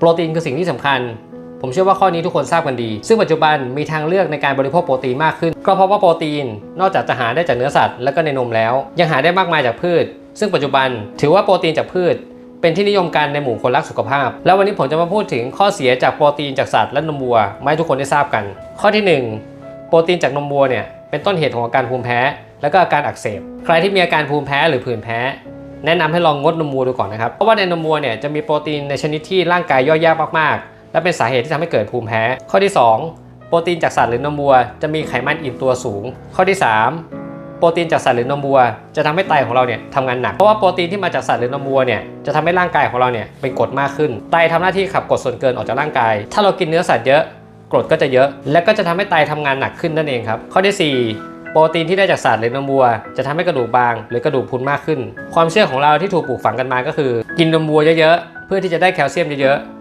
โปรตีนคือสิ่งที่สำคัญ ผมเชื่อว่าข้อนี้ทุกคนทราบกันดี ซึ่งปัจจุบันมีทางเลือกในการบริโภคโปรตีนมากขึ้น ก็เพราะว่าโปรตีน นอกจากจะหาได้จากเนื้อสัตว์และก็ในนมแล้ว ยังหาได้มากมายจากพืช ซึ่งปัจจุบันถือว่าโปรตีนจากพืช เป็นที่นิยมกันในหมู่คนรักสุขภาพ แล้ววันนี้ผมจะมาพูดถึงข้อเสียจากโปรตีนจากสัตว์และนมวัวมาให้ทุกคนได้ทราบกัน ข้อที่หนึ่งโปรตีนจากนมวัวเนี่ยเป็นต้นเหตุของอาการภูมิแพ้ และก็อาการอักเสบ ใครที่มีอาการภูมิแพ้หรือผื่นแพ้ แนะนำให้ลองงดนมวัวดูก่อนนะครับ เพราะว่าในนมวัวเนี่ยจะมีโปรตีนในชนิดที่ร่างกายย่อยยากมากๆ และเป็นสาเหตุที่ทำให้เกิดภูมิแพ้ ข้อที่ 2 โปรตีนจากสัตว์หรือนมวัว จะมีไขมันอิ่มตัวสูง ข้อที่ 3 โปรตีนจากสัตว์หรือนมวัว จะทำให้ไตของเราเนี่ยทำงานหนัก เพราะว่าโปรตีนที่มาจากสัตว์หรือนมวัวเนี่ยจะทำให้ร่างกายของเราเนี่ยเป็นกรดมากขึ้น ไตทำหน้าที่ขับกรดส่วนเกินออกจากร่างกาย ถ้าเรากินเนื้อสัตว์เยอะกรดก็จะเยอะ และก็จะทำให้ไตทำงานหนักขึ้นนั่นเองครับ ข้อที่ 4 โปรตีนที่ได้จากสัตว์หรือนมวัว จะทำให้กระดูกบาง หรือกระดูกพุนมากขึ้น ความเชื่อของเราที่ถูกปลูกฝังกันมาก็คือ กินนมวัวเยอะๆเพื่อที่จะได้แคลเซียมเยอะๆ